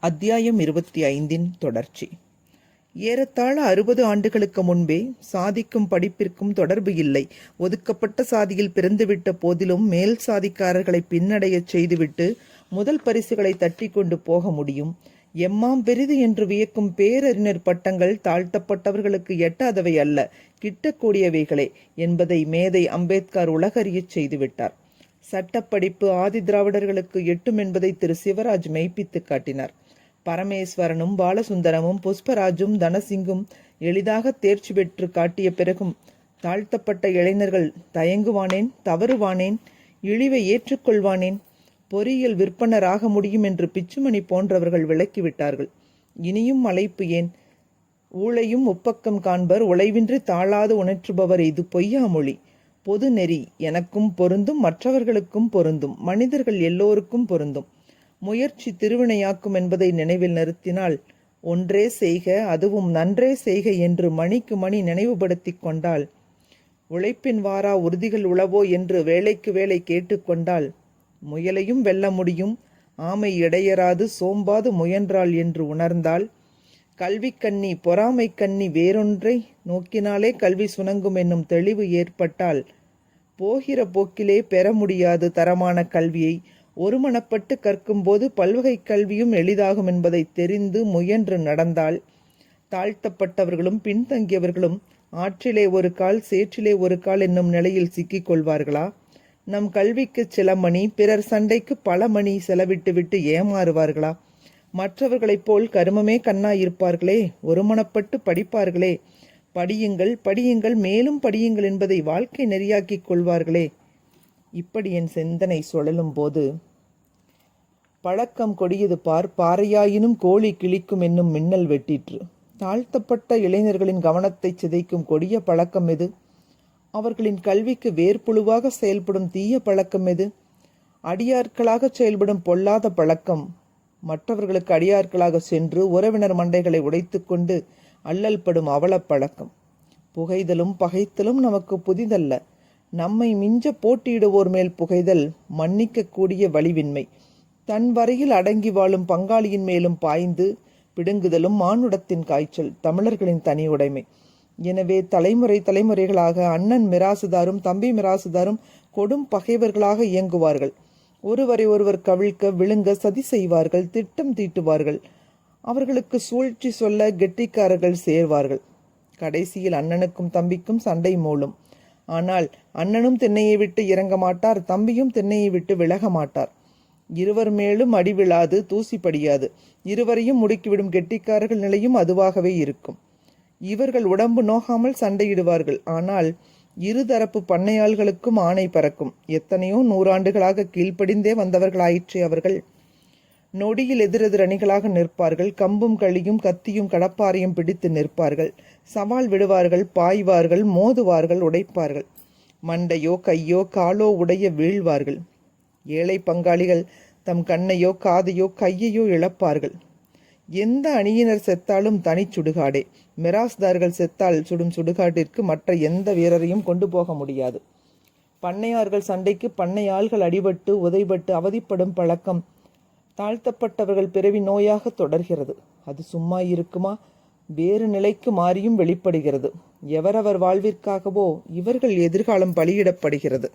அத்தியாயம் இருபத்தி ஐந்தின் தொடர்ச்சி. ஏறத்தாழ அறுபது ஆண்டுகளுக்கு முன்பே சாதிக்கும் படிப்பிற்கும் தொடர்பு இல்லை. ஒதுக்கப்பட்ட சாதியில் பிறந்துவிட்ட போதிலும் மேல் சாதிக்காரர்களை பின்னடையச் செய்துவிட்டு முதல் பரிசுகளை தட்டி கொண்டு போக முடியும். எம்மாம் பெரிது என்று வியக்கும் பேரறிஞர் பட்டங்கள் தாழ்த்தப்பட்டவர்களுக்கு எட்டாதவை அல்ல கிட்டக்கூடியவைகளே என்பதை மேதை அம்பேத்கர் உலகறியச் செய்துவிட்டார். சட்டப்படிப்பு ஆதி திராவிடர்களுக்கு எட்டும் என்பதை திரு சிவராஜ் மெய்ப்பித்து காட்டினார். பரமேஸ்வரனும் பாலசுந்தரமும் புஷ்பராஜும் தனசிங்கும் எளிதாக தேர்ச்சி பெற்று காட்டிய பிறகும் தாழ்த்தப்பட்ட இளைஞர்கள் தயங்குவானேன் தவறுவானேன் இழிவை ஏற்றுக்கொள்வானேன் பொறியியல் விற்பனராக முடியும் என்று பிச்சுமணி போன்றவர்கள் விளக்கிவிட்டார்கள் இனியும் அழைப்பு ஏன்? ஊழையும் உப்பக்கம் காண்பர் உழைவின்றி தாழாது உணற்றுபவர் இது பொய்யாமொழி பொது நெறி எனக்கும் பொருந்தும் மற்றவர்களுக்கும் பொருந்தும் மனிதர்கள் எல்லோருக்கும் பொருந்தும். முயற்சி திருவினையாக்கும் என்பதை நினைவில் நிறுத்தினால் ஒன்றே செய்க அதுவும் நன்றே செய்க என்று மணிக்கு மணி நினைவுபடுத்தி கொண்டால் உழைப்பின் வாரா உறுதிகள் உளவோ என்று வேலைக்கு வேலை கேட்டுக்கொண்டால் முயலையும் வெல்ல முடியும் ஆமை இடையராது சோம்பாது முயன்றாள் என்று உணர்ந்தால் கல்வி கண்ணி பொறாமை கண்ணி வேறொன்றை நோக்கினாலே கல்வி சுணங்கும் என்னும் தெளிவு ஏற்பட்டால் போகிற போக்கிலே பெற முடியாது தரமான கல்வியை. ஒருமனப்பட்டு கற்கும்போது பல்வகை கல்வியும் எளிதாகும் என்பதை தெரிந்து முயன்று நடந்தால் தாழ்த்தப்பட்டவர்களும் பின்தங்கியவர்களும் ஆற்றிலே ஒரு கால் சேற்றிலே ஒரு கால் என்னும் நிலையில் சிக்கிக் கொள்வார்களா நம் கல்விக்கு சில மணி பிறர் சண்டைக்கு பல மணி செலவிட்டுவிட்டு ஏமாறுவார்களா? மற்றவர்களைப் போல் கருமமே கண்ணாயிருப்பார்களே ஒருமனப்பட்டு படிப்பார்களே. படியுங்கள் படியுங்கள் மேலும் படியுங்கள் என்பதை வாழ்க்கை நெறியாக்கிக் கொள்வார்களே. இப்படி என் சிந்தனை சுழலும் போது பழக்கம் கொடியது பார் பாறையாயினும் கோழி கிழிக்கும் என்னும் மின்னல் வெட்டிற்று. தாழ்த்தப்பட்ட இளைஞர்களின் கவனத்தை சிதைக்கும் கொடிய பழக்கம் எது? அவர்களின் கல்விக்கு வேர்ப்புழுவாக செயல்படும் தீய பழக்கம் எது? அடியார்களாக செயல்படும் பொல்லாத பழக்கம். மற்றவர்களுக்கு அடியார்களாக சென்று உறவினர் மண்டைகளை உடைத்துக்கொண்டு அல்லல் படும் அவலப் பழக்கம். புகைதலும் பகைத்தலும் நமக்கு புதிதல்ல. நம்மை மிஞ்ச போட்டியிடுவோர் மேல் புகைதல் மன்னிக்கக்கூடிய வலிவின்மை. தன் வரையில் அடங்கி வாழும் பங்காளியின் மேலும் பாய்ந்து பிடுங்குதலும் மானுடத்தின் காய்ச்சல் தமிழர்களின் தனி உடைமை. எனவே தலைமுறை தலைமுறைகளாக அண்ணன் மிராசுதாரும் தம்பி மிராசுதாரும் கொடும் பகைவர்களாக இயங்குவார்கள். ஒருவரை ஒருவர் கவிழ்க்க விழுங்க சதி செய்வார்கள் திட்டம் தீட்டுவார்கள். அவர்களுக்கு சூழ்ச்சி சொல்ல கெட்டிக்காரர்கள் சேர்வார்கள். கடைசியில் அண்ணனுக்கும் தம்பிக்கும் சண்டை மூலும் ஆனால் அண்ணனும் திண்ணையை விட்டு இறங்க மாட்டார் தம்பியும் திண்ணையை விட்டு விலக மாட்டார். இருவர் மேலும் அடி விழாது தூசி படியாது. இருவரையும் முடுக்கிவிடும் கெட்டிக்காரர்கள் நிலையும் அதுவாகவே இருக்கும். இவர்கள் உடம்பு நோகாமல் சண்டையிடுவார்கள். ஆனால் இருதரப்பு பண்ணையாள்களுக்கும் ஆணை பறக்கும். எத்தனையோ நூறாண்டுகளாக கீழ்ப்படிந்தே வந்தவர்களாயிற்றே அவர்கள். நொடியில் எதிரெதிர் அணிகளாக நிற்பார்கள். கம்பும் களியும் கத்தியும் கடப்பாரையும் பிடித்து நிற்பார்கள். சவால் விடுவார்கள் பாய்வார்கள் மோதுவார்கள் உடைப்பார்கள். மண்டையோ கையோ காலோ உடைய வீழ்வார்கள். ஏழை பங்காளிகள் தம் கண்ணையோ காதையோ கையையோ இழப்பார்கள். எந்த அணியினர் செத்தாலும் தனி சுடுகாடே. மிராஸ்தார்கள் செத்தால் சுடும் சுடுகாட்டிற்கு மற்ற எந்த வீரரையும் கொண்டு போக முடியாது. பண்ணையார்கள் சண்டைக்கு பண்ணையாள்கள் அடிபட்டு உதைபட்டு அவதிப்படும் பழக்கம் தாழ்த்தப்பட்டவர்கள் பிறவி நோயாக தொடர்கிறது. அது சும்மா இருக்குமா? வேறு நிலைக்கு மாறியும் வெளிப்படுகிறது. எவரவர் வாழ்விற்காகவோ இவர்கள் எதிர்காலம் பலியிடப்படுகிறது.